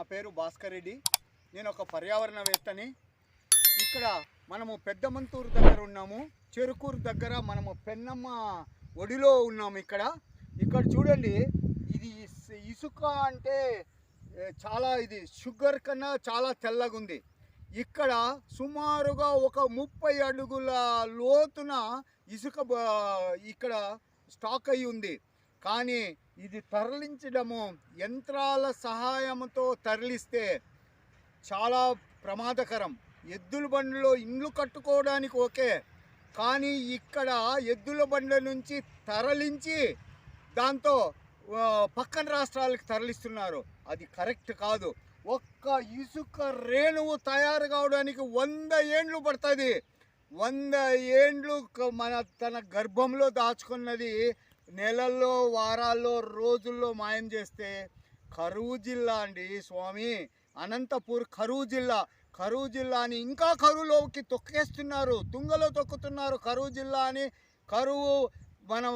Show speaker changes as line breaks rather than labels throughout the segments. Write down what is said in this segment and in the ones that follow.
నా పేరు భాస్కర్ రెడ్డి. నేను ఒక పర్యావరణవేత్తని. ఇక్కడ మనము పెద్దమంతూరు దగ్గర ఉన్నాము. చెరుకూరు దగ్గర మనము పెన్నమ్మ ఒడిలో ఉన్నాము ఇక్కడ. ఇక్కడ చూడండి ఇది ఇసుక అంటే చాలా ఇది షుగర్ కన్నా చాలా తెల్లగా ఉంది ఇక్కడ సుమారుగా ఒక ముప్పై అడుగుల లోతున ఇసుక ఇక్కడ స్టాక్ అయి ఉంది కానీ ఇది తరలించడము యంత్రాల సహాయంతో తరలిస్తే చాలా ప్రమాదకరం. ఎద్దుల బండిలో ఇండ్లు కట్టుకోవడానికి ఓకే కానీ ఇక్కడ ఎద్దుల బండ్ల నుంచి తరలించి దాంతో పక్కన రాష్ట్రాలకు తరలిస్తున్నారు. అది కరెక్ట్ కాదు. ఒక్క ఇసుక రేణువు తయారు కావడానికి వంద ఏండ్లు పడుతుంది. వంద ఏండ్లు మన తన గర్భంలో దాచుకున్నది నెలల్లో వారాల్లో రోజుల్లో మాయం చేస్తే కరువు జిల్లా అండి స్వామి. అనంతపూర్ కరువు జిల్లా. కరువు జిల్లాని ఇంకా కరువులోకి తొక్కేస్తున్నారు. తుంగలో తొక్కుతున్నారు కరువు జిల్లా అని. కరువు మనం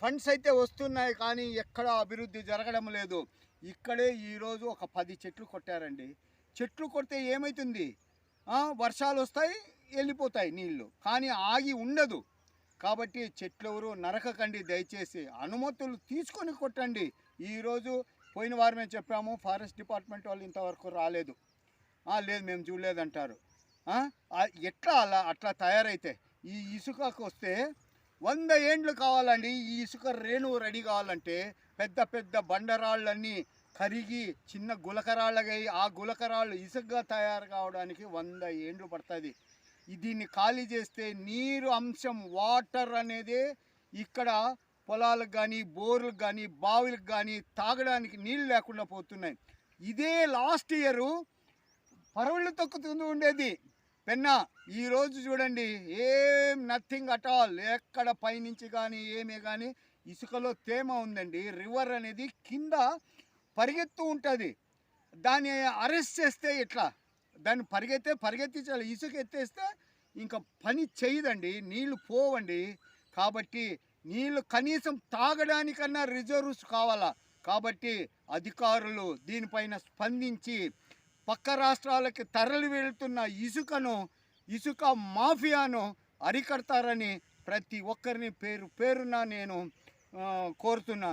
ఫండ్స్ అయితే వస్తున్నాయి కానీ ఎక్కడ అభివృద్ధి జరగడం లేదు. ఇక్కడే ఈరోజు ఒక పది చెట్లు కొట్టారండి. చెట్లు కొడితే ఏమవుతుంది వర్షాలు వస్తాయి వెళ్ళిపోతాయి నీళ్ళు కానీ ఆగి ఉండదు. కాబట్టి చెట్లెవరు నరకకండి దయచేసి. అనుమతులు తీసుకొని కొట్టండి. ఈరోజు పోయిన వారమే చెప్పాము ఫారెస్ట్ డిపార్ట్మెంట్ వాళ్ళు ఇంతవరకు రాలేదు. లేదు మేము చూడలేదంటారు. ఎట్లా అలా అట్లా తయారైతే? ఈ ఇసుకకు వస్తే వంద ఏండ్లు కావాలండి. ఈ ఇసుక రేణువు రెడీ కావాలంటే పెద్ద పెద్ద బండరాళ్ళన్నీ కరిగి చిన్న గులకరాళ్ళగా ఆ గులకరాళ్ళు ఇసుకగా తయారు కావడానికి వంద ఏండ్లు పడుతుంది. దీన్ని ఖాళీ చేస్తే నీరు అంశం వాటర్ అనేది ఇక్కడ పొలాలకు కానీ బోర్లకు కానీ బావులకు కానీ తాగడానికి నీళ్ళు లేకుండా పోతున్నాయి. ఇదే లాస్ట్ ఇయరు పరవళ్ళు తొక్కుతూ ఉండేది. పెన్న ఈరోజు చూడండి ఏం నథింగ్ అట్ ఆల్. ఎక్కడ పైనుంచి కానీ ఏమే కానీ ఇసుకలో తేమ ఉందండి. రివర్ అనేది కింద పరిగెత్తు ఉంటుంది. దాన్ని అరెస్ట్ చేస్తే ఇట్లా దాన్ని పరిగెత్తే పరిగెత్తించాలి. ఇసుక ఎత్తేస్తే ఇంకా పని చేయదండి నీళ్ళు పోవండి. కాబట్టి నీళ్ళు కనీసం తాగడానికన్నా రిజర్వ్స్ కావాలా? కాబట్టి అధికారులు దీనిపైన స్పందించి పక్క రాష్ట్రాలకి తరలి వెళ్తున్న ఇసుకను ఇసుక మాఫియాను అరికడతారని ప్రతి ఒక్కరిని పేరు పేరున నేను కోరుతున్నాను